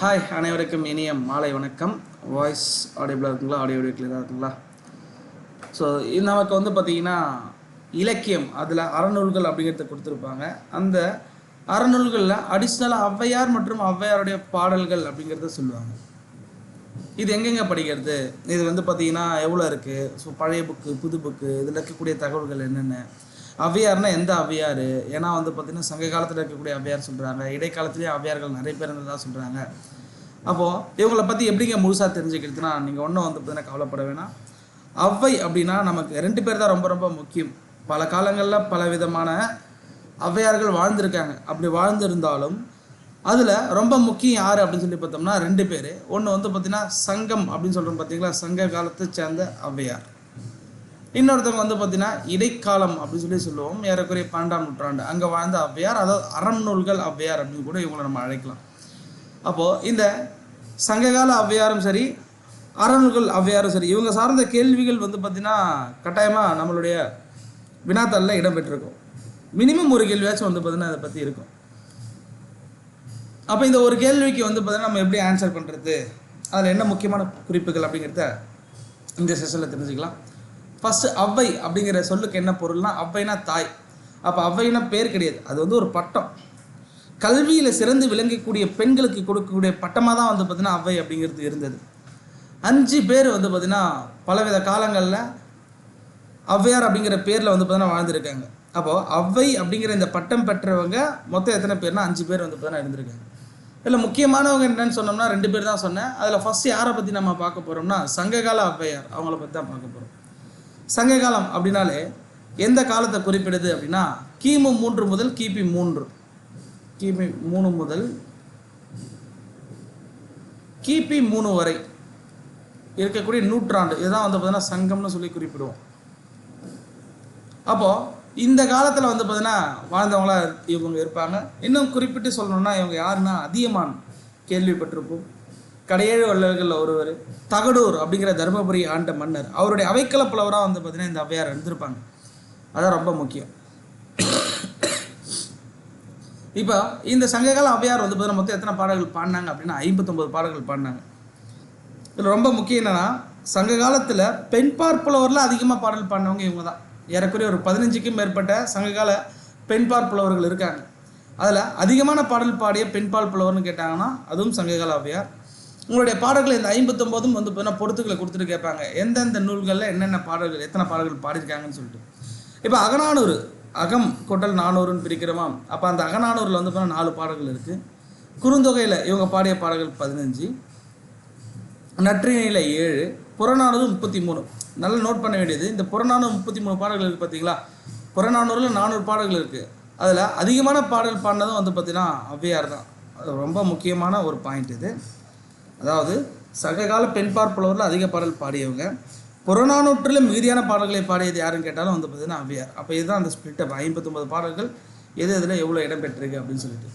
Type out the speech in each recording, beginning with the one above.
Hi அனைவருக்கும் இனிய மாலை வணக்கம். வாய்ஸ் ஆடியோபிளாக இருக்குங்களா? ஆடியோ ஆடியோ கிளியராக இருக்குங்களா ஸோ நமக்கு வந்து பார்த்தீங்கன்னா இலக்கியம். அதில் அறநூல்கள் அப்படிங்கிறத கொடுத்துருப்பாங்க. அந்த அறநூல்களில் அடிஷ்னலாக ஔவையார் மற்றும் ஔவையாருடைய பாடல்கள் அப்படிங்கிறத சொல்லுவாங்க. இது எங்கெங்க படிக்கிறது? இது வந்து பார்த்தீங்கன்னா எவ்வளோ இருக்குது ஸோ பழைய புக்கு புது புக்கு இதில் இருக்கக்கூடிய தகவல்கள் என்னென்ன? அவ்வியார்னா எந்த ஔவையார் ஏன்னா வந்து பார்த்தீங்கன்னா சங்க காலத்தில் இருக்கக்கூடிய அவ்வியார் சொல்கிறாங்க இடைக்காலத்துலேயே அவ்வியார்கள் நிறைய பேர் இருந்ததாக சொல்கிறாங்க அப்போது இவங்களை பற்றி எப்படிங்க முழுசாக தெரிஞ்சுக்கிறதுனா நீங்கள் ஒன்றும் வந்து பார்த்தீங்கன்னா கவலைப்பட வேணாம். ஔவை அப்படின்னா நமக்கு ரெண்டு பேர் தான் ரொம்ப ரொம்ப முக்கியம். பல காலங்களில் பல விதமான ஔவையார்கள் வாழ்ந்திருக்காங்க. அப்படி வாழ்ந்திருந்தாலும் அதில் ரொம்ப முக்கியம் யார் அப்படின்னு சொல்லி பார்த்தோம்னா ரெண்டு பேர். ஒன்று வந்து பார்த்திங்கன்னா சங்கம் அப்படின்னு சொல்கிறோம் பார்த்தீங்களா சங்க காலத்தை சேர்ந்த ஔவையார் இன்னொருத்தவங்க வந்து பார்த்தீங்கன்னா இடைக்காலம் அப்படின்னு சொல்லி சொல்லுவோம். ஏறக்குறைய பன்னெண்டாம் நூற்றாண்டு. அங்கே வாழ்ந்த ஔவையார் அதாவது அறம் நூல்கள் ஔவையார் அப்படின்னு கூட இவங்களை நம்ம அழைக்கலாம். அப்போது இந்த சங்ககால ஔவையாரும் சரி அறநூல்கள் ஔவையாரும் சரி இவங்க சார்ந்த கேள்விகள் வந்து பார்த்திங்கன்னா கட்டாயமாக நம்மளுடைய வினாத்தாளில் இடம்பெற்றிருக்கும். மினிமம் ஒரு கேள்வியாச்சும் வந்து பார்த்தீங்கன்னா அதை பற்றி இருக்கும். அப்போ இந்த ஒரு கேள்விக்கு வந்து பார்த்தீங்கன்னா நம்ம எப்படி ஆன்சர் பண்ணுறது அதில் என்ன முக்கியமான குறிப்புகள் அப்படிங்கிறத இந்த செஷனில் தெரிஞ்சுக்கலாம். ஃபஸ்ட்டு அவ்வை அப்படிங்கிற சொல்லுக்கு என்ன பொருள்னா அவ்வைனா தாய். அப்போ அவ்வைனா பேர் கிடையாது. அது வந்து ஒரு பட்டம். கல்வியில் சிறந்து விளங்கக்கூடிய பெண்களுக்கு கொடுக்கக்கூடிய பட்டமாக தான் வந்து பார்த்தீங்கன்னா அவ்வை அப்படிங்கிறது இருந்தது. அஞ்சு பேர் வந்து பார்த்தீங்கன்னா பலவித காலங்களில் ஔவையார் அப்படிங்கிற பேரில் வந்து பார்த்தீங்கன்னா வாழ்ந்துருக்காங்க. அப்போது ஔவை அப்படிங்கிற இந்த பட்டம் பெற்றவங்க மொத்தம் எத்தனை பேர்னா அஞ்சு பேர் வந்து பார்த்தீங்கன்னா இருந்திருக்காங்க. இதில் முக்கியமானவங்க என்னன்னு சொன்னோம்னா ரெண்டு பேர் தான் சொன்னேன். அதில் ஃபஸ்ட்டு யாரை பற்றி நம்ம பார்க்க போகிறோம்னா சங்ககால ஔவையார் அவங்கள பற்றி தான் பார்க்க போகிறோம் சங்ககாலம் அப்படின்னாலே எந்த காலத்தை குறிப்பிடுது அப்படின்னா கிமு மூன்று முதல் கிபி மூன்று. கிபி மூணு முதல் கிபி மூணு வரை இருக்கக்கூடிய நூற்றாண்டு. இதுதான் வந்து பார்த்தீங்கன்னா சங்கம்னு சொல்லி குறிப்பிடுவோம். அப்போது இந்த காலத்தில் வந்து பார்த்தீங்கன்னா வாழ்ந்தவங்களா இவங்க இருப்பாங்க. இன்னும் குறிப்பிட்டு சொல்லணும்னா இவங்க யாருன்னா அதியமான் கேள்விப்பட்டிருப்போம். கடையேழு வல்லர்களில் ஒருவர் தகடூர் அப்படிங்கிற தருமபுரி ஆண்ட மன்னர் அவருடைய அவைக்கல புலவராக வந்து பார்த்தீங்கன்னா இந்த அவ்வையார் இருந்திருப்பாங்க. அதான் ரொம்ப முக்கியம். இப்போ இந்த சங்ககால அவ்வையார் வந்து பார்த்தீங்கன்னா மொத்தம் எத்தனை பாடல்கள் பாடினாங்க அப்படின்னா ஐம்பத்தொம்பது பாடல்கள் பாடினாங்க. இதில் ரொம்ப முக்கியம் என்னென்னா சங்க காலத்தில் பெண்பார் புலவரில் அதிகமாக பாடல் பாடினவங்க இவங்க தான் ஏறக்குறைய ஒரு பதினஞ்சுக்கும் மேற்பட்ட சங்ககால பெண்பார் புலவர்கள் இருக்காங்க. அதில் அதிகமான பாடல் பாடிய பெண்பால் புலவர்னு கேட்டாங்கன்னா அதுவும் சங்ககால அவ்வையார். உங்களுடைய பாடல்கள் இந்த ஐம்பத்தொம்போதும் வந்து பார்த்தீங்கன்னா பொறுத்துக்களை கொடுத்துட்டு கேட்பாங்க. எந்தெந்த நூல்களில் என்னென்ன பாடல்கள் எத்தனை பாடல்கள் பாடியிருக்காங்கன்னு சொல்லிட்டு. இப்போ அகநானூறு அகம் கொட்டல் நானூறுன்னு பிரிக்கிறோமா? அப்போ அந்த அகநானூரில் வந்து பார்த்தீங்கன்னா நாலு பாடல்கள் இருக்குது குறுந்தொகையில் இவங்க பாடிய பாடல்கள் பதினஞ்சு. நற்றினையில் ஏழு. புறநானூறு முப்பத்தி மூணு நல்லா நோட் பண்ண வேண்டியது. இந்த புறநானூறு முப்பத்தி மூணு பாடல்கள் இருக்குது பார்த்தீங்களா புறநானூறில் நானூறு பாடல்கள் இருக்குது அதில் அதிகமான பாடல் பாடினதும் வந்து பார்த்தீங்கன்னா ஔவையார் தான். அது ரொம்ப முக்கியமான ஒரு பாயிண்ட் இது. அதாவது சங்ககால பெண் புலவரில் அதிக பாடல் பாடியவங்க. புறநானூற்றிலும் மிகுதியான பாடல்களை பாடியது யாருன்னு கேட்டாலும் வந்து பார்த்தீங்கன்னா அவ்வியார். அப்போ இதுதான் அந்த ஸ்பிளிட் அப் ஐம்பத்தொம்பது பாடல்கள் எது இதில் எவ்வளோ இடம் பெற்றிருக்கு அப்படின்னு சொல்லிட்டு.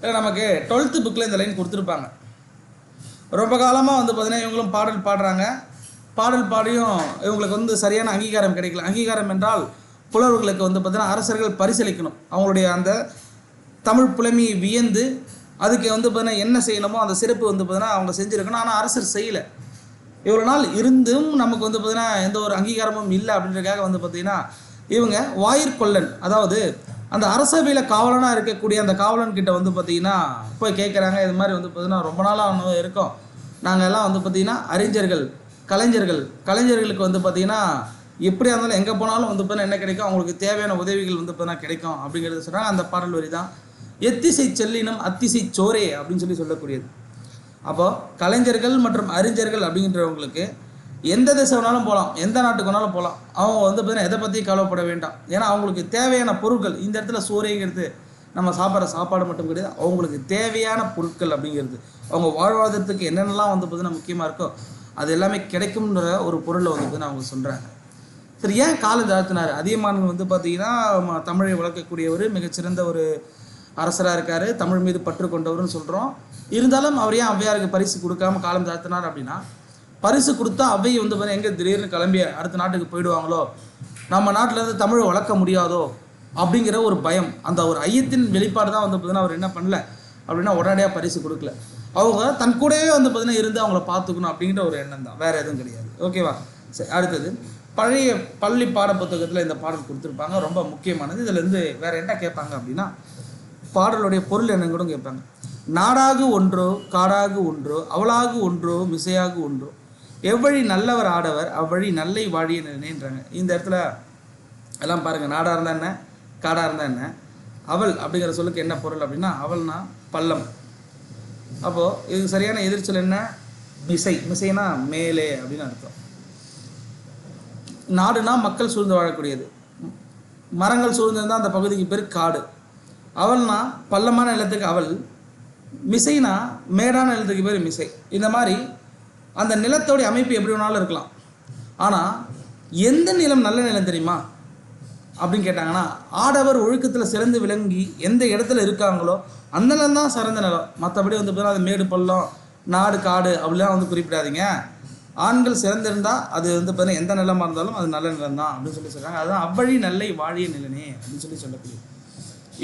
இல்லை நமக்கு டுவெல்த்து புக்கில் இந்த லைன் கொடுத்துருப்பாங்க. ரொம்ப காலமாக வந்து பார்த்தீங்கன்னா இவங்களும் பாடல் பாடுறாங்க. பாடல் பாடியும் இவங்களுக்கு வந்து சரியான அங்கீகாரம் கிடைக்கல. அங்கீகாரம் என்றால் புலவர்களுக்கு வந்து பார்த்தீங்கன்னா அரசர்கள் பரிசீலிக்கணும் அவங்களுடைய அந்த தமிழ் புலமையை வியந்து அதுக்கு வந்து பார்த்தீங்கன்னா என்ன செய்யணுமோ அந்த சிறப்பு வந்து பார்த்தீங்கன்னா அவங்க செஞ்சுருக்கணும் ஆனால் அரசர் செய்யலை இவ்வளோ நாள் இருந்தும் நமக்கு வந்து பார்த்தீங்கன்னா எந்த ஒரு அங்கீகாரமும் இல்லை அப்படின்றதுக்காக வந்து பார்த்தீங்கன்னா இவங்க வாயிற்கொள்ளன் அதாவது அந்த அரசவையில் காவலனாக இருக்கக்கூடிய அந்த காவலன் கிட்ட வந்து பார்த்தீங்கன்னா போய் கேட்குறாங்க இது மாதிரி வந்து பார்த்தீங்கன்னா ரொம்ப நாளாக இருக்கோம் நாங்கள் எல்லாம் வந்து பார்த்தீங்கன்னா அறிஞர்கள் கலைஞர்கள் கலைஞர்களுக்கு வந்து பார்த்தீங்கன்னா எப்படியா இருந்தாலும் எங்கே போனாலும் வந்து பார்த்தீங்கன்னா என்ன கிடைக்கும் அவங்களுக்கு தேவையான உதவிகள் வந்து பார்த்தீங்கன்னா கிடைக்கும் அப்படிங்கிறத சொன்னாங்க அந்த பாடல் வரி தான் எத்திசை செல்லினம் அத்திசை சோரே அப்படின்னு சொல்லி சொல்லக்கூடியது. அப்போ கலைஞர்கள் மற்றும் அறிஞர்கள் அப்படின்றவங்களுக்கு எந்த திசை வேணாலும் போகலாம். எந்த நாட்டுக்கு வேணாலும் போகலாம். அவங்க வந்து பார்த்தீங்கன்னா எதை பற்றி கவலைப்பட வேண்டாம். ஏன்னா அவங்களுக்கு தேவையான பொருட்கள் இந்த இடத்துல சூறைங்கிறது நம்ம சாப்பிட்ற சாப்பாடு மட்டும் கிடையாது. அவங்களுக்கு தேவையான பொருட்கள் அப்படிங்கிறது. அவங்க வாழ்வாதாரத்துக்கு என்னென்னலாம் வந்து பார்த்தீங்கன்னா முக்கியமாக இருக்கோ அது எல்லாமே கிடைக்கும்ன்ற ஒரு பொருளை வந்து பார்த்தீங்கன்னா அவங்க சொல்கிறாங்க சரி ஏன் காலம் தாழ்த்தினார்? அதியமான் வந்து பார்த்தீங்கன்னா ம- தமிழை வளர்க்கக்கூடியவர் மிகச்சிறந்த ஒரு அரசராக இருக்கார் தமிழ் மீது பற்று கொண்டவர்னு சொல்கிறோம் இருந்தாலும் அவர் ஏன் ஔவையாருக்கு பரிசு கொடுக்காம காலம் தாழ்த்தினார் அப்படின்னா பரிசு கொடுத்தா அவை வந்து பாருங்க எங்கே திடீர்னு கிளம்பி அடுத்த நாட்டுக்கு போயிடுவாங்களோ? நம்ம நாட்டில் இருந்து தமிழை வளர்க்க முடியாதோ? அப்படிங்கிற ஒரு பயம். அந்த ஒரு ஐயத்தின் வெளிப்பாடு தான் வந்து பார்த்தீங்கன்னா அவர் என்ன பண்ணல அப்படின்னா உடனடியாக பரிசு கொடுக்கல. அவங்க தன் கூடவே வந்து பார்த்தீங்கன்னா இருந்து அவங்கள பார்த்துக்கணும் அப்படிங்கிற ஒரு எண்ணம் தான். வேறு எதுவும் கிடையாது. ஓகேவா சரி அடுத்தது. பழைய பள்ளி பாட புத்தகத்தில் இந்த பாடல் கொடுத்துருப்பாங்க. ரொம்ப முக்கியமானது. இதுலேருந்து வேறு என்ன கேட்பாங்க அப்படின்னா பாடலுடைய பொருள் என்னன்னு கேட்பாங்க. நாடாகு ஒன்றோ காடாகு ஒன்றோ அவளாகு ஒன்றோ மிசையாகு ஒன்றோ எவ்வழி நல்லவர் ஆடவர் அவ்வழி நல்லை வாழிய நினைன்றாங்க இந்த இடத்துல எல்லாம் பாருங்க நாடாக இருந்தா என்ன காடாக இருந்தா என்ன அவள் அப்படிங்கிற சொல்லுக்கு என்ன பொருள் அப்படின்னா அவள்னா பள்ளம். அப்போது இதுக்கு சரியான எதிர்ச்சொல் என்ன? மிசை. மிசைனா மேலே அப்படின்னு அர்த்தம். நாடுனா மக்கள் சூழ்ந்து வாழக்கூடியது. மரங்கள் சூழ்ந்திருந்தால் அந்த பகுதிக்கு பேர் காடு. அவள்னா பள்ளமான நிலத்துக்கு அவள் மிசைனா மேடான நிலத்துக்கு பேர் மிசை. இந்த மாதிரி அந்த நிலத்தோடைய அமைப்பு எப்படி வேணாலும் இருக்கலாம். ஆனால் எந்த நிலம் நல்ல நிலம் தெரியுமா? அப்படின்னு கேட்டாங்கன்னா ஆடவர் ஒழுக்கத்தில் சிறந்து விளங்கி எந்த இடத்துல இருக்காங்களோ அந்த நிலம் தான் சிறந்த நிலம். மற்றபடி வந்து பார்த்தீங்கன்னா அது மேடு பள்ளம் நாடு காடு அப்படிலாம் வந்து குறிப்பிடாதீங்க. ஆண்கள் சிறந்திருந்தா அது வந்து பார்த்தீங்கன்னா எந்த நிலமாக இருந்தாலும் அது நல்ல நிலம் தான் அப்படின்னு சொல்லி சொல்கிறாங்க அதுதான் அவ்வழி நல்லை வாழிய நிலனே அப்படின்னு சொல்லி சொல்லக்கூடிய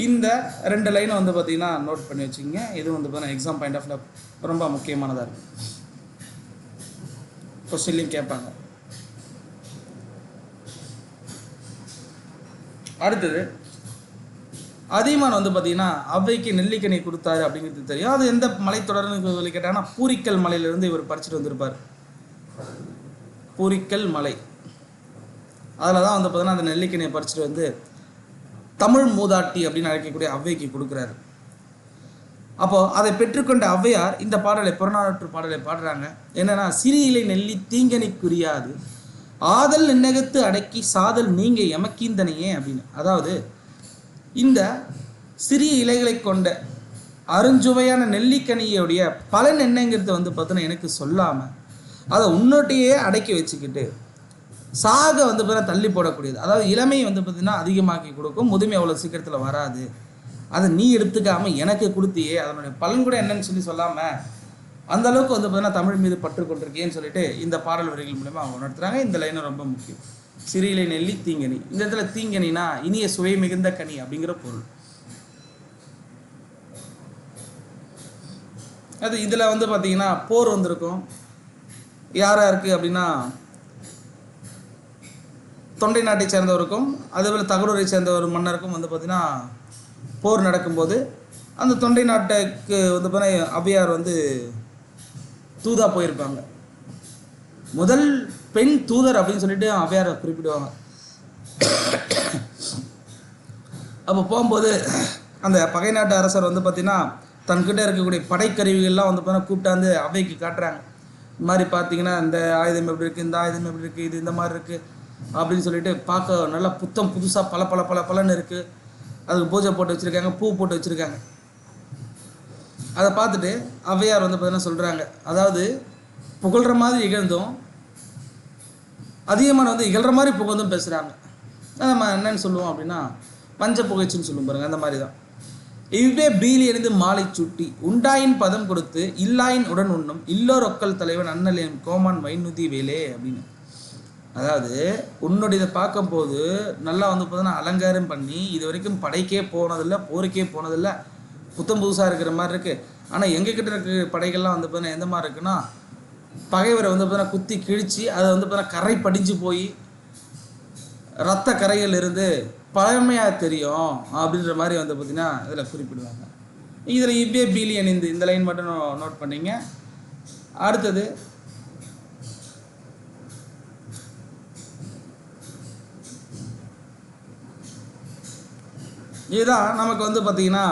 இந்த ரெண்டு லைனை வந்து பார்த்தீங்கன்னா நோட் பண்ணி வச்சுக்கோங்க. இது வந்து பார்த்தீங்கன்னா எக்ஸாம் பாயிண்ட் ஆஃப் ரொம்ப முக்கியமானதாக இருக்கும் கொஸ்டின்லையும் கேட்பாங்க. அடுத்தது அதியமான் வந்து பார்த்தீங்கன்னா அவ்வைக்கு நெல்லிக்கனி கொடுத்தாரு அப்படிங்கிறது தெரியும். அது எந்த மலைத்தொடர்னு சொல்லி கேட்டாங்கன்னா பூரிக்கல் மலையிலிருந்து இவர் பறிச்சுட்டு வந்திருப்பார். பூரிக்கல் மலை. அதில் தான் வந்து பார்த்தீங்கன்னா அந்த நெல்லிக்கனியை பறிச்சுட்டு வந்து தமிழ் மூதாட்டி அப்படின்னு அழைக்கக்கூடிய ஔவைக்கு கொடுக்குறாரு. அப்போ அதை பெற்றுக்கொண்ட ஔவையார் இந்த பாடலை புறநானூற்று பாடலை பாடுறாங்க. என்னன்னா சிறியிலை நெல்லி தீங்கனை குறியாது ஆதல் நின்னகத்து அடக்கி சாதல் நீங்க எமக்கீந்தனையே அப்படின்னு. அதாவது இந்த சிறிய இலைகளை கொண்ட அருஞ்சுவையான நெல்லிக்கனியுடைய பலன் என்னங்கிறத வந்து பார்த்தோன்னா எனக்கு சொல்லாமல் அதை உன்னோட்டையே அடக்கி வச்சுக்கிட்டு சாக வந்து பார்த்தீங்கன்னா தள்ளி போடக்கூடியது. அதாவது இளமையை வந்து பார்த்தீங்கன்னா அதிகமாக்கி கொடுக்கும். முதுமை அவ்வளோ சீக்கிரத்தில் வராது. அதை நீ எடுத்துக்காம எனக்கு கொடுத்தியே அதனுடைய பலன் கூட என்னன்னு சொல்லி சொல்லாமல் அந்த அளவுக்கு வந்து பார்த்தீங்கன்னா தமிழ் மீது பற்று கொண்டிருக்கேன்னு சொல்லிட்டு இந்த பாடல் வரிகள் மூலயமா அவங்க உணர்த்துறாங்க. இந்த லைனும் ரொம்ப முக்கியம். சிறியிலை நெல்லி தீங்கனி. இந்த இடத்துல தீங்கனினா இனிய சுவை மிகுந்த கனி அப்படிங்கிற பொருள். அது இதில் வந்து பார்த்தீங்கன்னா போர் வந்திருக்கும். யார் யாருக்கு அப்படின்னா தொண்டை நாட்டை சேர்ந்தவருக்கும் அதேபோல் தகடூரை சேர்ந்த ஒரு மன்னருக்கும் வந்து பார்த்திங்கன்னா போர் நடக்கும்போது அந்த தொண்டை நாட்டுக்கு வந்து பார்த்தீங்கன்னா ஔவையார் வந்து தூதாக போயிருப்பாங்க. முதல் பெண் தூதர் அப்படின்னு சொல்லிட்டு ஔவையாரை குறிப்பிடுவாங்க. அப்போ போகும்போது அந்த பகை நாட்டு அரசர் வந்து பார்த்திங்கன்னா தன்கிட்ட இருக்கக்கூடிய படைக்கருவிகள்லாம் வந்து பார்த்தீங்கன்னா கூப்பிட்டாந்து அவைக்கு காட்டுறாங்க. இந்த மாதிரி பார்த்தீங்கன்னா இந்த ஆயுதம் எப்படி இருக்குது இந்த ஆயுதம் எப்படி இருக்குது இது இந்த மாதிரி இருக்குது அப்படின்னு சொல்லிட்டு பார்க்க நல்லா புத்தம் புதுசாக பல பல பல பலன்னு இருக்குது அதுக்கு பூஜை போட்டு வச்சுருக்காங்க பூ போட்டு வச்சுருக்காங்க. அதை பார்த்துட்டு ஔவையார் வந்து பார்த்தீங்கன்னா சொல்கிறாங்க அதாவது புகழ்கிற மாதிரி இகழ்ந்தும் அதிகமான வந்து இகழ்கிற மாதிரி புகழ்ந்தும் பேசுகிறாங்க நம்ம என்னன்னு சொல்லுவோம் அப்படின்னா பஞ்ச புகைச்சின்னு சொல்லும் பாருங்க அந்த மாதிரி தான். இவ்வே பீலி எறிந்து மாலை சுட்டி உண்டாயின் பதம் கொடுத்து இல்லாயின் உடன் உண்ணும் இல்லோர் ஒக்கல் தலைவன் அண்ணலேன் கோமான் வைநுதி வேலே அப்படின்னு. அதாவது உன்னுடைய இதை பார்க்கும்போது நல்லா வந்து பார்த்தீங்கன்னா அலங்காரம் பண்ணி இது வரைக்கும் படைக்கே போனதில்லை போருக்கே போனதில்லை. புத்தம் புதுசாக இருக்கிற மாதிரி இருக்குது ஆனால் எங்ககிட்ட இருக்க படைகள்லாம் வந்து பார்த்தீங்கன்னா எந்த மாதிரி இருக்குன்னா பகைவரை வந்து பார்த்தீங்கன்னா குத்தி கிழிச்சு அதை வந்து பார்த்தீங்கன்னா கரை படிஞ்சு போய் ரத்த கரைகள் இருந்து பழமையாக தெரியும் அப்படின்ற மாதிரி வந்து பார்த்தீங்கன்னா இதில் குறிப்பிடுவாங்க. இதில் இப்பே பீலியன் இந்த இந்த லைன் மட்டும் நோட் பண்ணீங்க. அடுத்தது இதுதான் நமக்கு வந்து பார்த்தீங்கன்னா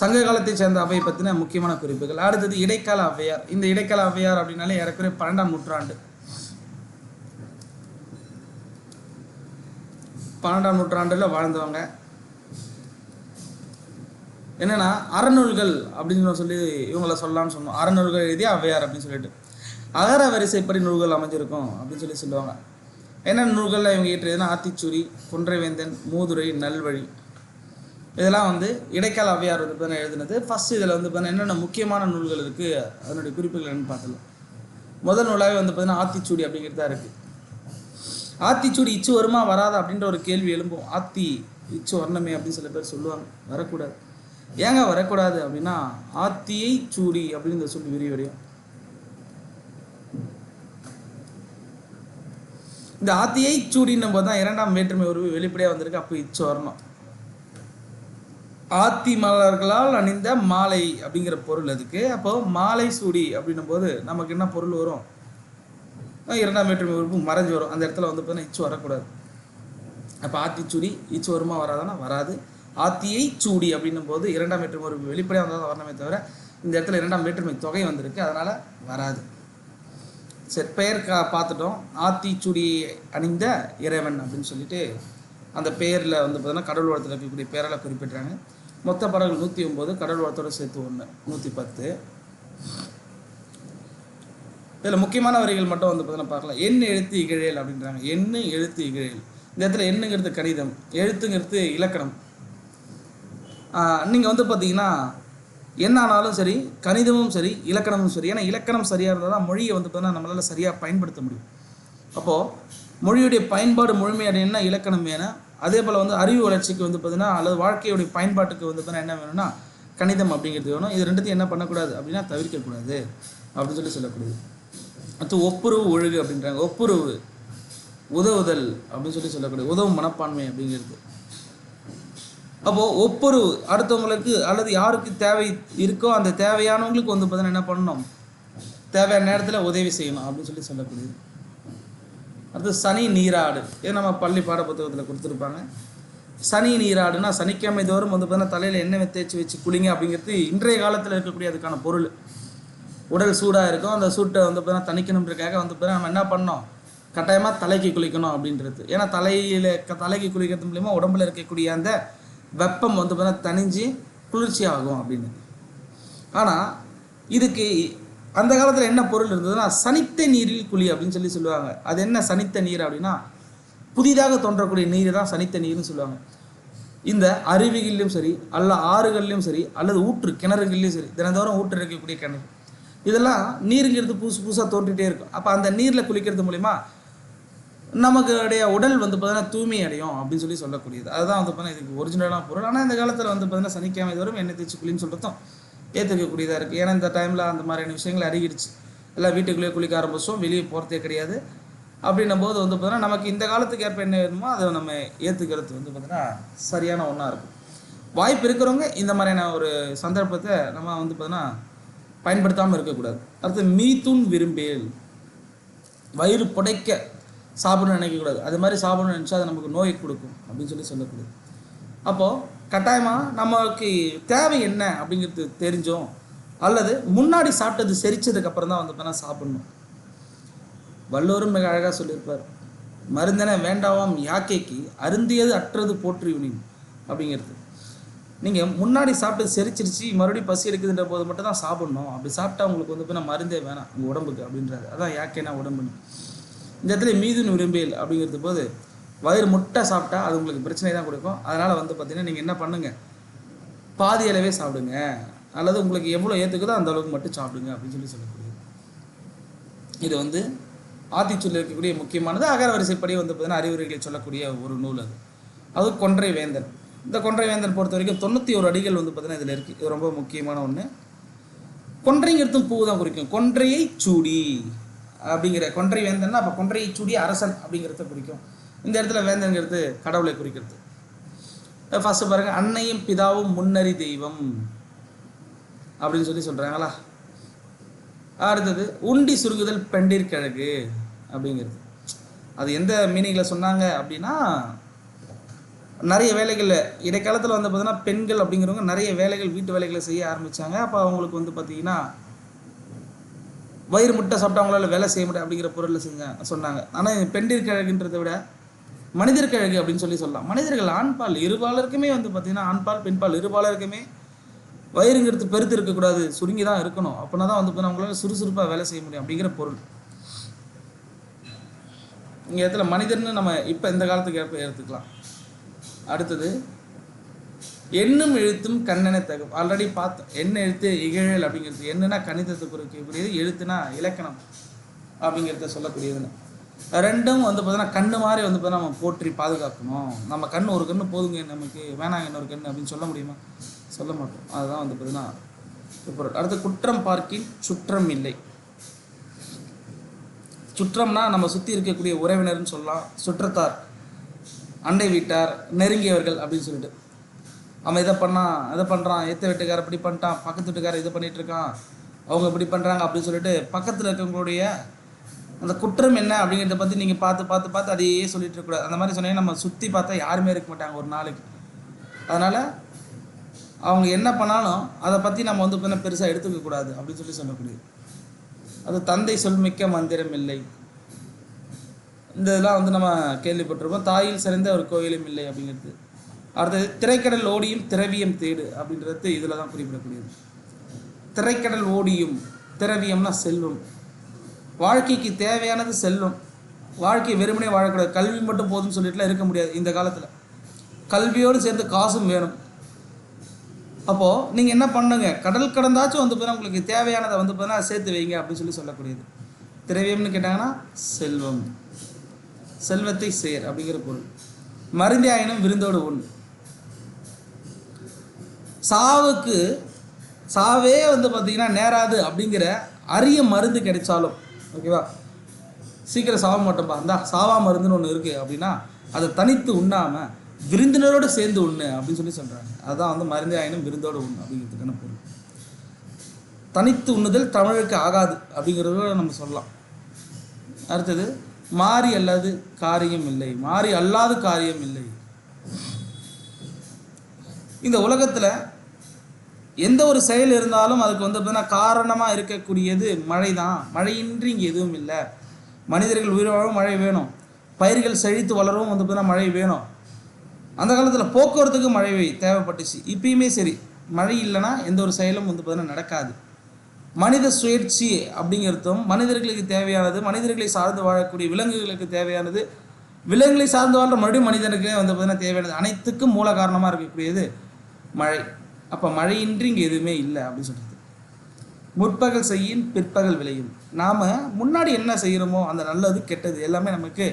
சங்க காலத்தை சேர்ந்த அவையை பற்றின முக்கியமான குறிப்புகள். அடுத்தது இடைக்கால ஔவையார் இந்த இடைக்கால ஔவையார் அப்படின்னாலே ஏறக்குறைய பன்னெண்டாம் நூற்றாண்டு. பன்னெண்டாம் நூற்றாண்டில் வாழ்ந்தவங்க. என்னென்னா அறநூல்கள் அப்படின்னு சொல்லி இவங்கள சொல்லலாம்னு சொன்னோம். அறநூல்கள் எழுதிய ஔவையார் அப்படின்னு சொல்லிட்டு. அகர வரிசைப்படி நூல்கள் அமைஞ்சிருக்கும் அப்படின்னு சொல்லி சொல்லுவாங்க. என்னென்ன நூல்களில் இவங்க ஏற்றியதுன்னா ஆத்திச்சூரி குன்றைவேந்தன் மூதுரை நல்வழி இதெல்லாம் வந்து இடைக்கால ஔவையார் வந்து பார்த்தீங்கன்னா எழுதினது. ஃபர்ஸ்ட் இதில் வந்து பார்த்தீங்கன்னா என்னென்ன முக்கியமான நூல்கள் இருக்குது அதனுடைய குறிப்புகள் என்னன்னு பார்த்துலாம் முதல் நூலாகவே வந்து பார்த்தீங்கன்னா ஆத்திச்சூடி அப்படிங்கிறது தான் இருக்குது ஆத்திச்சூடி இச்சு வருமா வராதா அப்படின்ற ஒரு கேள்வி எழும்பும். ஆத்தி இச்சு வர்ணமே அப்படின்னு சில பேர் சொல்லுவாங்க. வரக்கூடாது. ஏங்க வரக்கூடாது அப்படின்னா ஆத்தியை சூடி அப்படின்னு சொல்லி விரிவடையும். இந்த ஆத்தியை சூடின்னும் போது தான் இரண்டாம் வேற்றுமை உருவி வெளிப்படையாக வந்திருக்கு. அப்போ இச்சு வரணும். ஆத்தி மலர்களால் அணிந்த மாலை அப்படிங்கிற பொருள் அதுக்கு. அப்போ மாலை சூடி அப்படின்னும் போது நமக்கு என்ன பொருள் வரும்? இரண்டாம் வேற்றுமை உறுப்பு மறைஞ்சு வரும். அந்த இடத்துல வந்து பார்த்தீங்கன்னா இச்சு வரக்கூடாது. அப்போ ஆத்தி சூடி இச்சு வருமா வராதானா வராது. ஆத்தியை சூடி அப்படின்னும் போது இரண்டாம் வேற்றுமை உறுப்பு வெளிப்படையாக வந்தால் தான் வரணுமே தவிர இந்த இடத்துல இரண்டாம் வேற்றுமை தொகை வந்திருக்கு. அதனால் வராது. சரி பெயர் கா பார்த்துட்டோம். ஆத்திச்சூடி அணிந்த இறைவன் அப்படின்னு சொல்லிட்டு அந்த பெயரில் வந்து பார்த்தீங்கன்னா கடவுள் வளத்தில் இருக்கக்கூடிய பெயரெல்லாம் குறிப்பிட்றாங்க. மொத்த பறவைகள் நூற்றி ஒம்பது கடல் வளத்தோடு சேர்த்து ஒன்று நூற்றி பத்து. இதில் முக்கியமான வரிகள் மட்டும் வந்து பார்த்தீங்கன்னா பார்க்கலாம். எண் எழுத்து இகழேல் அப்படின்றாங்க. எண் எழுத்து இகழேல். இந்த இடத்துல எண்ணுங்கிறது கணிதம் எழுத்துங்கிறது இலக்கணம். நீங்கள் வந்து பார்த்தீங்கன்னா என்னானாலும் சரி கணிதமும் சரி இலக்கணமும் சரி ஏன்னா இலக்கணம் சரியாக இருந்தால் தான் மொழியை வந்து பார்த்தீங்கன்னா நம்மளால் சரியாக பயன்படுத்த முடியும். அப்போது மொழியுடைய பயன்பாடு முழுமையடையணும்னா இலக்கணம் வேணும். அதே போல் வந்து அறிவு வளர்ச்சிக்கு வந்து பார்த்தீங்கன்னா அல்லது வாழ்க்கையுடைய பயன்பாட்டுக்கு வந்து பார்த்தீங்கன்னா என்ன வேணும்னா கணிதம் அப்படிங்கிறது வேணும். இது ரெண்டுத்தையும் என்ன பண்ணக்கூடாது அப்படின்னா தவிர்க்கக்கூடாது அப்படின்னு சொல்லி சொல்லக்கூடியது. அடுத்து ஒப்புரவு ஒழுகு அப்படின்றாங்க. ஒப்புரவு உதவுதல் அப்படின்னு சொல்லி சொல்லக்கூடிய உதவும் மனப்பான்மை அப்படிங்கிறது. அப்போது ஒப்புரவு அடுத்தவங்களுக்கு அல்லது யாருக்கு தேவை இருக்கோ அந்த தேவையானவங்களுக்கு வந்து பார்த்தீங்கன்னா என்ன பண்ணணும்? தேவையான நேரத்தில் உதவி செய்யணும் அப்படின்னு சொல்லி சொல்லக்கூடியது. அடுத்து சனி நீராடு. இது நம்ம பள்ளி பாட புத்தகத்தில் கொடுத்துருப்பாங்க. சனி நீராடுனா சனிக்கிழமை தோறும் வந்து பார்த்தீங்கன்னா தலையில் எண்ணெய் தேய்ச்சி வச்சு குளிங்க அப்படிங்கிறது இன்றைய காலத்தில் இருக்கக்கூடிய அதுக்கான பொருள். உடல் சூடாக இருக்கும். அந்த சூட்டை வந்து பார்த்தீங்கன்னா தணிக்கணுன்றதுக்காக வந்து பார்த்தீங்கன்னா நம்ம என்ன பண்ணோம் கட்டாயமாக தலைக்கு குளிக்கணும் அப்படின்றது. ஏன்னா தலையில் தலைக்கு குளிக்கிறது மூலிமா உடம்புல இருக்கக்கூடிய அந்த வெப்பம் வந்து பார்த்தீங்கன்னா தணிஞ்சு குளிர்ச்சி ஆகும் அப்படின்னு. ஆனால் இதுக்கு அந்த காலத்தில் என்ன பொருள் இருந்ததுன்னா சனித்த நீரில் குழி அப்படின்னு சொல்லி சொல்லுவாங்க. அது என்ன சனித்த நீர் அப்படின்னா புதிதாக தோன்றக்கூடிய நீர் தான் சனித்த நீர்னு சொல்லுவாங்க. இந்த அருவிகள்லையும் சரி அல்ல ஆறுகள்லையும் சரி அல்லது ஊற்று கிணறுகள்லையும் சரி தினந்தோறும் ஊற்று இருக்கக்கூடிய கிணறு. இதெல்லாம் நீருங்கிறது புதுசு புதுசாக தோன்றிட்டே இருக்கும். அப்போ அந்த நீரில் குளிக்கிறது மூலிமா நமக்குடைய உடல் வந்து பார்த்தீங்கன்னா தூய்மை அடையும் அப்படின்னு சொல்லி சொல்லக்கூடியது. அதுதான் வந்து பார்த்தீங்கன்னா இதுக்கு ஒரிஜினலான பொருள். ஆனால் இந்த காலத்தில் வந்து பார்த்தீங்கன்னா சனிக்கிழமை தோறும் எண்ணெய் தேய்ச்சி குளின்னு சொல்கிறதும் ஏற்றுக்கக்கூடியதாக இருக்குது ஏன்னா இந்த டைமில் அந்த மாதிரியான விஷயங்கள் அறிகிடுச்சு எல்லாம் வீட்டுக்குள்ளேயே குளிக்க ஆரம்பிச்சோம். வெளியே போகிறதே கிடையாது. அப்படின்னும் போது வந்து பார்த்தீங்கன்னா நமக்கு இந்த காலத்துக்கு ஏற்ப என்ன வேணுமோ அதை நம்ம ஏற்றுக்கிறது வந்து பார்த்தீங்கன்னா சரியான ஒன்றா இருக்கும். வாய்ப்பு இருக்கிறவங்க இந்த மாதிரியான ஒரு சந்தர்ப்பத்தை நம்ம வந்து பார்த்தீங்கன்னா பயன்படுத்தாமல் இருக்கக்கூடாது. அடுத்து மீத்துன் விரும்பேல். வயிறு புடைக்க சாப்பிடணும்னு நினைக்கக்கூடாது. அது மாதிரி சாப்பிடணும்னு நினச்சா அது நமக்கு நோயை கொடுக்கும் அப்படின்னு சொல்லி சொல்லக்கூடாது. அப்போது கட்டாயமாக நமக்கு தேவை என்ன அப்படிங்கிறது தெரிஞ்சோம். அல்லது முன்னாடி சாப்பிட்டது செரிச்சதுக்கு அப்புறம் தான் வந்து பார்த்தா சாப்பிடணும். வல்லோரும் மிக அழகாக சொல்லியிருப்பார். மருந்தென வேண்டாவாம் யாக்கைக்கு அருந்தியது அற்றது போற்றியுனின் அப்படிங்கிறது. நீங்கள் முன்னாடி சாப்பிட்டு செரிச்சிருச்சு மறுபடியும் பசி எடுக்குதுன்ற போது மட்டும் தான் சாப்பிடணும். அப்படி சாப்பிட்டா உங்களுக்கு வந்து பார்த்தா மருந்தே வேணாம் உங்கள் உடம்புக்கு அப்படின்றாரு. அதான் யாக்கைனா உடம்புன்னு. இந்த இடத்துல மீதுன்னு விரும்பியல் அப்படிங்கிறது போது வயிறு முட்டை சாப்பிட்டா அது உங்களுக்கு பிரச்சனை தான் கொடுக்கும். அதனால் வந்து பார்த்தீங்கன்னா நீங்கள் என்ன பண்ணுங்கள் பாதி அளவே சாப்பிடுங்க. அல்லது உங்களுக்கு எவ்வளோ ஏற்றுக்குதோ அந்த அளவுக்கு மட்டும் சாப்பிடுங்க அப்படின்னு சொல்லி சொல்லக்கூடியது. இது வந்து ஆத்திச்சூரில் இருக்கக்கூடிய முக்கியமானது. அகர வரிசைப்படி வந்து பார்த்தீங்கன்னா அறிவுரைகளை சொல்லக்கூடிய ஒரு நூல் அது. அது கொன்றை வேந்தன். இந்த கொன்றை வேந்தன் பொறுத்த வரைக்கும் தொண்ணூற்றி ஒரு அடிகள் வந்து பார்த்தீங்கன்னா இதில் இருக்குது இது ரொம்ப முக்கியமான ஒன்று கொன்றைங்கிறதும் பூ தான் குறிக்கும். கொன்றையை சூடி. அப்படிங்கிற கொன்றை வேந்தன்னா அப்போ கொன்றையை சூடி அரசன் அப்படிங்கிறத குறிக்கும். இந்த இடத்துல வேந்தன்கிறது கடவுளை குறிக்கிறது. ஃபஸ்ட்டு பாருங்க அன்னையும் பிதாவும் முன்னறி தெய்வம் அப்படின்னு சொல்லி சொல்கிறாங்களா அடுத்தது உண்டி சுருங்குதல் பெண்டிற்கிழகு அப்படிங்கிறது. அது எந்த மீனிங்கில் சொன்னாங்க அப்படின்னா நிறைய வேலைகள் இடைக்காலத்தில் வந்து பார்த்தீங்கன்னா பெண்கள் அப்படிங்கிறவங்க நிறைய வேலைகள் வீட்டு வேலைகளை செய்ய ஆரம்பித்தாங்க அப்போ அவங்களுக்கு வந்து பார்த்திங்கன்னா வயிறு முட்டை சாப்பிட்டவங்களால வேலை செய்ய முடியாது அப்படிங்கிற பொருளில் செஞ்சாங்க சொன்னாங்க. ஆனால் பெண்டிற்கிழகுன்றதை விட மனிதர்கழகு அப்படின்னு சொல்லி சொல்லலாம். மனிதர்கள் ஆண்பால் இருபாலருக்குமே வந்து பார்த்தீங்கன்னா ஆண்பால் பெண்பால் இருபாலருக்குமே வயிறுங்கிறது பெருத்து இருக்கக்கூடாது சுருங்கி தான் இருக்கணும். அப்படின்னா தான் வந்து பார்த்தீங்கன்னா அவங்களால சுறுசுறுப்பாக வேலை செய்ய முடியும் அப்படிங்கிற பொருள். இங்கே இடத்துல மனிதர்னு நம்ம இப்போ இந்த காலத்துக்கு ஏற்ப எடுத்துக்கலாம். அடுத்தது எண்ணும் எழுத்தும் கண்ணனை தகும். ஆல்ரெடி பார்த்தோம். என்ன எழுத்து இகழல் அப்படிங்கிறது. என்னன்னா கணிதத்தை குறிக்கக்கூடியது எழுத்துனா இலக்கணம் அப்படிங்கிறத சொல்லக்கூடியதுன்னு. ரெண்டும் வந்து பார்த்தீங்கன்னா கண்ணு மாதிரி வந்து பார்த்தீங்கன்னா நம்ம போற்றி பாதுகாக்கணும். நம்ம கண் ஒரு கண்ணு போதுங்க நமக்கு வேணாம் இன்னொரு கண்ணு அப்படின்னு சொல்ல முடியுமா? சொல்ல மாட்டோம். அதுதான் வந்து பார்த்தீங்கன்னா இப்போ அடுத்து குற்றம் பார்க்கின் சுற்றம் இல்லை. சுற்றம்னா நம்ம சுற்றி இருக்கக்கூடிய உறவினர்னு சொல்லலாம். சுற்றத்தார் அண்டை வீட்டார் நெருங்கியவர்கள் அப்படின்னு சொல்லிட்டு. அவன் இதை பண்ணான் இதை பண்ணுறான் எத்த வீட்டுக்கார இப்படி பண்ணிட்டான் பக்கத்து வீட்டுக்காரர் இதை பண்ணிட்டு இருக்கான் அவங்க இப்படி பண்ணுறாங்க அப்படின்னு சொல்லிட்டு பக்கத்தில் இருக்கவங்களுடைய அந்த குற்றம் என்ன அப்படிங்கிறத பற்றி நீங்கள் பார்த்து பார்த்து பார்த்து அதையே சொல்லிட்டு இருக்கக்கூடாது அந்த மாதிரி சொன்னீங்கன்னா நம்ம சுற்றி பார்த்தா யாருமே இருக்க மாட்டாங்க ஒரு நாளைக்கு. அதனால் அவங்க என்ன பண்ணாலும் அதை பற்றி நம்ம வந்து இப்போ பெருசாக எடுத்துக்கக்கூடாது அப்படின்னு சொல்லி சொல்லக்கூடியது அது தந்தை சொல்மிக்க மந்திரம் இல்லை. இந்த இதெல்லாம் வந்து நம்ம கேள்விப்பட்டிருப்போம். தாயில் சிறந்த ஒரு கோயிலும் இல்லை அப்படிங்கிறது. அடுத்தது திரைக்கடல் ஓடியும் திரவியம் தேடு அப்படின்றது இதில் தான் குறிப்பிடக்கூடியது. திரைக்கடல் ஓடியும் திரவியம்னா செல்வம். வாழ்க்கைக்கு தேவையானது செல்வம் வாழ்க்கை வெறுமனே வாழக்கூடாது. கல்வி மட்டும் போதும்னு சொல்லிட்டுலாம் இருக்க முடியாது இந்த காலத்தில். கல்வியோடு சேர்ந்து காசும் வேணும். அப்போது நீங்கள் என்ன பண்ணுங்க? கடல் கடந்தாச்சும் வந்து பார்த்தீங்கன்னா உங்களுக்கு தேவையானதை வந்து பார்த்தீங்கன்னா சேர்த்து வைங்க அப்படின்னு சொல்லி சொல்லக்கூடியது. திரவியம்னு கேட்டாங்கன்னா செல்வம். செல்வத்தை சேர் அப்படிங்கிற பொருள். மருந்தியாயினும் விருந்தோடு ஒன்று சாவுக்கு சாவே வந்து பார்த்தீங்கன்னா நேராது அப்படிங்கிற அரிய மருந்து கிடைச்சாலும் ஓகேவா? சீக்கிரம் சாக மாட்டோம்பா. இந்தா சாவா மருந்துன்னு ஒன்று இருக்குது அப்படின்னா அதை தனித்து உண்ணாமல் விருந்தினரோடு சேர்ந்து உண்ணு அப்படின்னு சொல்லி சொல்கிறாங்க அதுதான் வந்து மருந்தே ஆயினும் விருந்தோடு உண்ணு அப்படிங்கிறதுக்கான பொருள். தனித்து உண்ணுதல் தமிழுக்கு ஆகாது அப்படிங்கிறத நம்ம சொல்லலாம். அடுத்தது மாறி அல்லாது காரியம் இல்லை. மாறி அல்லாத காரியம் இல்லை. இந்த உலகத்தில் எந்த ஒரு செயல் இருந்தாலும் அதுக்கு வந்து பார்த்தீங்கன்னா காரணமாக இருக்கக்கூடியது மழை தான் மழையின்றி இங்கே எதுவும் இல்லை. மனிதர்கள் உயிர் வாழவும் மழை வேணும். பயிர்கள் செழித்து வளரவும் வந்து பார்த்தீங்கன்னா மழை வேணும். அந்த காலத்தில் போக்குவரத்துக்கு மழை வை- தேவைப்பட்டுச்சு. இப்பயுமே சரி மழை இல்லைன்னா எந்த ஒரு செயலும் வந்து பார்த்தீங்கன்னா நடக்காது. மனித சுயற்சி அப்படிங்கிறதும் மனிதர்களுக்கு தேவையானது மனிதர்களை சார்ந்து வாழக்கூடிய விலங்குகளுக்கு தேவையானது விலங்குகளை சார்ந்து வாழ்ற மறுபடியும் மனிதனுக்கு வந்து பார்த்தீங்கன்னா தேவையானது அனைத்துக்கும் மூல காரணமாக இருக்கக்கூடியது மழை. அப்போ மழையின்றி இங்கே எதுவுமே இல்லை அப்படின்னு சொல்கிறது முற்பகல் செய்யும் பிற்பகல் விளையும். நாம் முன்னாடி என்ன செய்கிறோமோ அந்த நல்லது கெட்டது எல்லாமே நமக்கு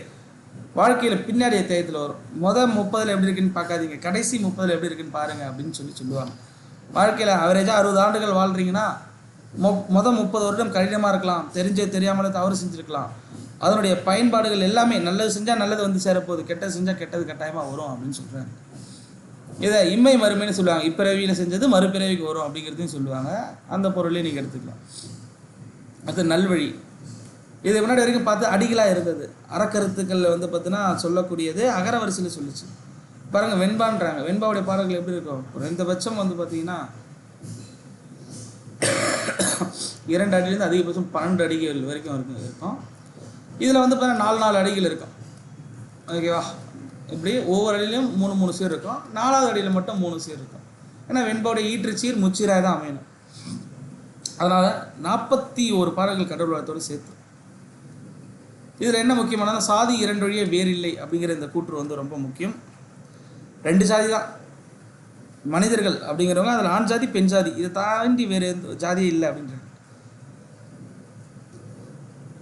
வாழ்க்கையில் பின்னாடி தேயத்தில் வரும். மொதல் முப்பதில் எப்படி இருக்குன்னு பார்க்காதீங்க. கடைசி முப்பதில் எப்படி இருக்குன்னு பாருங்க அப்படின்னு சொல்லி சொல்லுவாங்க. வாழ்க்கையில் அவரேஜாக அறுபது ஆண்டுகள் வாழ்கிறீங்கன்னா மொ மொதல் முப்பது வருடம் கடினமாக இருக்கலாம். தெரிஞ்சே தெரியாமலே தவறு செஞ்சுருக்கலாம். அதனுடைய பயன்பாடுகள் எல்லாமே நல்லது செஞ்சால் நல்லது வந்து சேரப்போகுது கெட்டது செஞ்சால் கெட்டது கட்டாயமாக வரும் அப்படின்னு சொல்கிறாங்க இதை இம்மை மறுமைன்னு சொல்லுவாங்க. இப்பிறவியில் செஞ்சது மறுபிறவிக்கு வரும் அப்படிங்கிறதையும் சொல்லுவாங்க. அந்த பொருளையும் நீங்கள் எடுத்துக்கலாம். அது நல்வழி. இது முன்னாடி வரைக்கும் பார்த்து அடிகளாக இருந்தது. அறக்கருத்துக்களில் வந்து பார்த்தீங்கன்னா சொல்லக்கூடியது அகரவரிசையில் சொல்லிச்சு. பாருங்கள் வெண்பான்றாங்க. வெண்பாவுடைய பாடல்கள் எப்படி இருக்கும்? குறைந்தபட்சம் வந்து பார்த்தீங்கன்னா இரண்டு அடியிலேருந்து அதிகபட்சம் பன்னெண்டு அடிகள் வரைக்கும் இருக்கும் இருக்கும். இதில் வந்து பார்த்தீங்கன்னா நாலு நாலு அடிகள் இருக்கும். ஓகேவா? இப்படி ஒவ்வொரு அடியிலையும் மூணு மூணு சீர் இருக்கும். நாலாவது அடியில் மட்டும் மூணு சீர் இருக்கும். ஏன்னா வெண்பாவுடைய ஈற்று சீர் முச்சீராக தான் அமையணும். அதனால் நாற்பத்தி ஒரு பாடல்கள் கடவுள் வாழ்த்தோடு சேர்த்து. இதில் என்ன முக்கியமானது சாதி இரண்டு வழியே வேறில்லை அப்படிங்கிற இந்த கூற்று வந்து ரொம்ப முக்கியம். ரெண்டு சாதி தான். மனிதர்கள் அப்படிங்கிறவங்க அதில் ஆண் ஜாதி பெண் ஜாதி இதை தாண்டி வேறு எந்த ஜாதியே இல்லை அப்படின்ற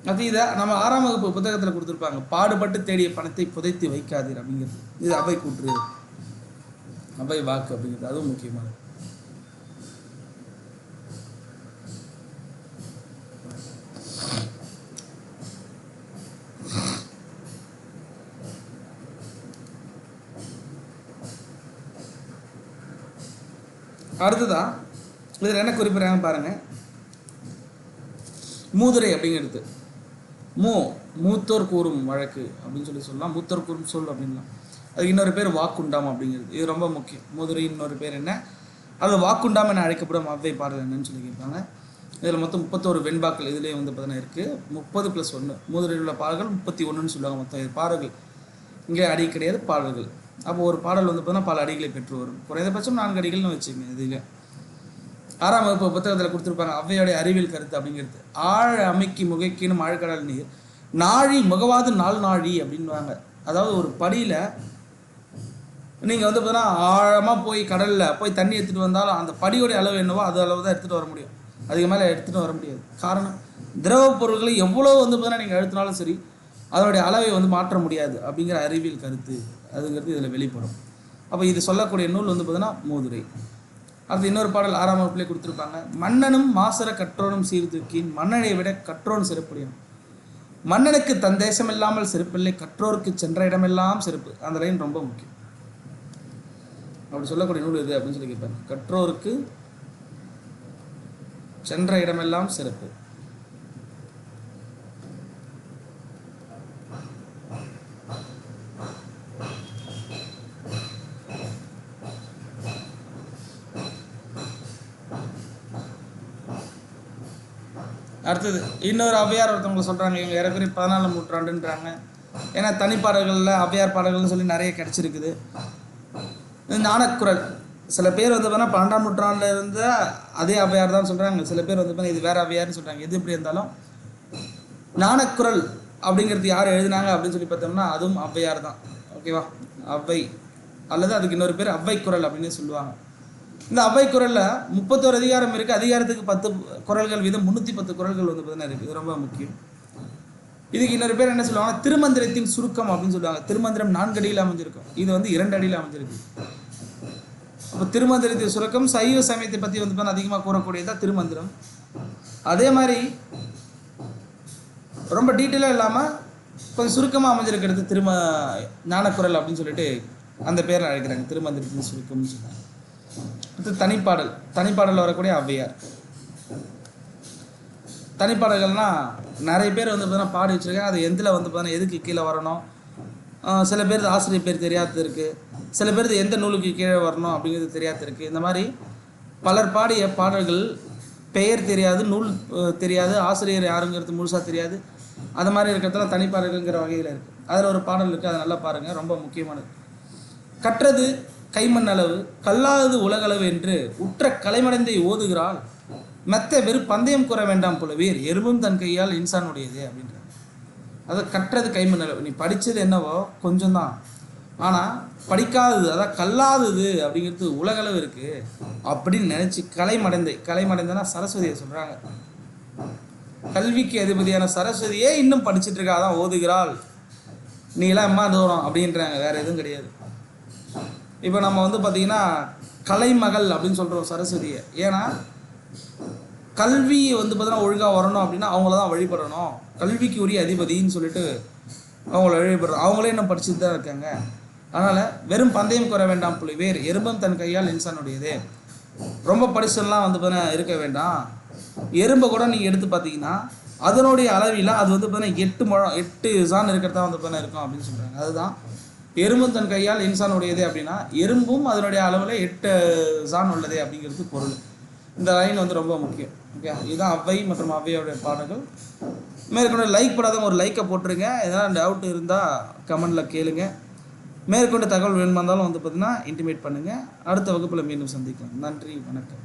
அது இதை நம்ம ஆறாம் வகுப்பு புத்தகத்தில் கொடுத்துருப்பாங்க பாடுபட்டு தேடிய பணத்தை புதைத்து வைக்காதீர் அப்படிங்கிறது. இது அவை கூற்று. அவை வாக்கு அப்படிங்கிறது. அதுவும் முக்கியமானது. அடுத்துதான் இதில் என்ன குறிப்பிட்றாங்க பாருங்க. மூதுரை அப்படிங்கிறது. மூ மூத்தோர் கூறும் வழக்கு அப்படின்னு சொல்லி சொல்லலாம் மூத்தோர் கூறும் சொல் அப்படின்லாம் அதுக்கு இன்னொரு பேர் வாக்குண்டாம் அப்படிங்கிறது. இது ரொம்ப முக்கியம். மதுரை இன்னொரு பேர் என்ன? அது வாக்குண்டாம் என அழைக்கப்படும் அவ்வை பாடல் என்னன்னு சொல்லி கேட்பாங்க இதில் மொத்தம் முப்பத்தோரு வெண்பாக்கள் இதுலேயே வந்து பார்த்தீங்கன்னா இருக்குது முப்பது ப்ளஸ் ஒன்று மதுரையில் உள்ள பாடல்கள் முப்பத்தி ஒன்றுன்னு சொல்லுவாங்க மொத்தம். இது பாடல்கள். இங்கே அடி கிடையாது பாடல்கள். அப்போ ஒரு பாடல் வந்து பார்த்தீங்கன்னா பல அடிகளை பெற்று வரும். குறைந்தபட்சம் நான்கு அடிகள்னு வச்சுங்க இதில். ஆறாம் வகுப்பு புத்தகத்தில் கொடுத்துருப்பாங்க அவ்வையோடைய அறிவியல் கருத்து அப்படிங்கிறது. ஆழ அமைக்கி முகைக்கினும் ஆழ்கடல் நீர். நாழி முகவாது நாள் நாழி அப்படின்வாங்க அதாவது ஒரு படியில் நீங்கள் வந்து பார்த்தீங்கன்னா ஆழமாக போய் கடலில் போய் தண்ணி எடுத்துகிட்டு வந்தாலும் அந்த படியோடைய அளவு என்னவோ அது அளவு தான் எடுத்துகிட்டு வர முடியும். அதுக்கு மேலே எடுத்துகிட்டு வர முடியாது. காரணம் திரவ பொருட்களை எவ்வளோ வந்து பார்த்தீங்கன்னா நீங்கள் எழுத்தினாலும் சரி அதனுடைய அளவை வந்து மாற்ற முடியாது அப்படிங்கிற அறிவியல் கருத்து. அதுங்கிறது இதில் வெளிப்படும். அப்போ இது சொல்லக்கூடிய நூல் வந்து பார்த்தீங்கன்னா மோதுரை. அது இன்னொரு பாடல் ஆறாம் வகுப்புலேயே கொடுத்துருப்பாங்க. மன்னனும் மாசர கற்றோனும் சீர்தூக்கின் மன்னனை விட கற்றோன் சிறப்புடையும் மன்னனுக்கு தன் தேசம் இல்லாமல் சிறப்பில்லை கற்றோருக்கு சென்ற இடமெல்லாம் சிறப்பு. அந்த லைன் ரொம்ப முக்கியம். அப்படி சொல்லக்கூடிய நூல் இது அப்படின்னு சொல்லி கேட்பாங்க கற்றோருக்கு சென்ற இடமெல்லாம் சிறப்பு. அடுத்தது இன்னொரு ஔவையார் ஒருத்தவங்க சொல்கிறாங்க இவங்க இறக்குறி பதினாலாம் நூற்றாண்டுன்றாங்க. ஏன்னா தனிப்பாடல்களில் ஔவையார் பாடல்கள்னு சொல்லி நிறைய கிடச்சிருக்குது. ஞானக்குரல். சில பேர் வந்து பார்த்தா பன்னெண்டாம் நூற்றாண்டில் இருந்த அதே ஔவையார் தான் சொல்கிறாங்க சில பேர் வந்து பார்த்தா இது வேற ஔவையார்னு சொல்கிறாங்க எது எப்படி இருந்தாலும் ஞானக்குரல் அப்படிங்கிறது யார் எழுதினாங்க அப்படின்னு சொல்லி பார்த்தோம்னா அதுவும் ஔவையார் தான். ஓகேவா? ஔவை அல்லது அதுக்கு இன்னொரு பேர் ஔவை குரல் அப்படின்னு சொல்லுவாங்க. இந்த அவை குரலில் முப்பத்தோரு அதிகாரம் இருக்குது அதிகாரத்துக்கு பத்து குரல்கள் வீதம் முந்நூற்றி பத்து குரல்கள் வந்து பார்த்தீங்கன்னா இருக்குது இது ரொம்ப முக்கியம். இதுக்கு இன்னொரு பேர் என்ன சொல்லுவாங்க திருமந்திரத்தின் சுருக்கம் அப்படின்னு சொல்லுவாங்க. திருமந்திரம் நான்கு அடியில் அமைஞ்சிருக்கும். இது வந்து இரண்டு அடியில் அமைஞ்சிருக்கு. அப்போ திருமந்திரத்தின் சுருக்கம் சைவ சமயத்தை பற்றி வந்து பார்த்தா அதிகமாக கூறக்கூடியதான் திருமந்திரம். அதே மாதிரி ரொம்ப டீட்டெயிலாக இல்லாமல் கொஞ்சம் சுருக்கமாக அமைஞ்சிருக்கிறது திரும ஞானக்குரல் அப்படின்னு சொல்லிட்டு அந்த பேரில் அழைக்கிறாங்க. திருமந்திரத்தின் சுருக்கம்னு சொல்லுவாங்க அடுத்து தனிப்பாடல். தனிப்பாடல் வரக்கூடிய ஔவையார் தனிப்பாடல்கள்னால் நிறைய பேர் வந்து பார்த்தீங்கன்னா பாடி வச்சுருக்கேன் அது எந்தில் வந்து பார்த்தீங்கன்னா எதுக்கு கீழே வரணும்? சில பேருக்கு ஆசிரியர் பேர் தெரியாதது இருக்குது சில பேருக்கு எந்த நூலுக்கு கீழே வரணும் அப்படிங்கிறது தெரியாது இருக்குது இந்த மாதிரி பலர் பாடிய பாடல்கள் பெயர் தெரியாது நூல் தெரியாது ஆசிரியர் யாருங்கிறது முழுசாக தெரியாது. அது மாதிரி இருக்கிறதுல தனிப்பாடல்கள்ங்கிற வகையில் இருக்குது அதில் ஒரு பாடல் இருக்குது அதை நல்லா பாருங்கள் ரொம்ப முக்கியமானது. கற்றது கைமண் அளவு கல்லாதது உலகளவு என்று உற்ற கலைமடைந்தை ஓதுகிறாள். மெத்த வெறும் பந்தயம் கூற வேண்டாம் புலவீர் எறும்பும் தன் கையால் இன்சானுடையது அப்படின்றாங்க அது கற்றது கைமண் அளவு நீ படித்தது என்னவோ? கொஞ்சம் தான் ஆனால் படிக்காதது அதான் கல்லாதது அப்படிங்கிறது உலகளவு இருக்குது அப்படின்னு நினச்சி கலைமடைந்தை கலைமடைந்தனா சரஸ்வதியை சொல்கிறாங்க கல்விக்கு அதிபதியான சரஸ்வதியே இன்னும் படிச்சிட்டு இருக்காதான் ஓதுகிறாள். நீ எல்லாம் எம்மா தூரம் அப்படின்றாங்க வேற எதுவும் கிடையாது. இப்போ நம்ம வந்து பார்த்தீங்கன்னா கலைமகள் அப்படின்னு சொல்கிறோம் சரஸ்வதியை. ஏன்னா கல்வி வந்து பார்த்தீங்கன்னா ஒழுங்காக வரணும் அப்படின்னா அவங்கள தான் வழிபடணும். கல்விக்கு உரிய அதிபதின்னு சொல்லிட்டு அவங்கள வழிபடுறோம் அவங்களே இன்னும் படிச்சுட்டு தான் இருக்காங்க. அதனால் வெறும் பந்தயம் குற வேண்டாம் புலி வேறு தன் கையால் இன்சானுடையது. ரொம்ப படிச்செல்லாம் வந்து பார்த்தீங்கன்னா இருக்க வேண்டாம். எறும்பை கூட நீங்கள் எடுத்து பார்த்தீங்கன்னா அதனுடைய அளவில் அது வந்து பார்த்தீங்கன்னா எட்டு முழம் எட்டு சான் இருக்கிறதா வந்து பார்த்தீங்கன்னா இருக்கும் அப்படின்னு சொல்கிறாங்க அதுதான் எறும்பும் தன் கையால் இன்சான் உடையது அப்படின்னா எறும்பும் அதனுடைய அளவில் எட்டு சான் உள்ளதே அப்படிங்கிறது பொருள். இந்த லைன் வந்து ரொம்ப முக்கியம். ஓகே இதுதான் அவ்வை மற்றும் அவ்வையோடைய பாடல்கள். மேற்கொண்டு லைக் போடாதவங்க ஒரு லைக்கை போட்டுருங்க. எதனால் டவுட் இருந்தால் கமெண்டில் கேளுங்க. மேற்கொண்டு தகவல் வேணுமா இருந்தாலும் வந்து பார்த்தீங்கன்னா இன்டிமேட் பண்ணுங்கள் அடுத்த வகுப்பில் மீண்டும் சந்திக்கலாம். நன்றி வணக்கம்.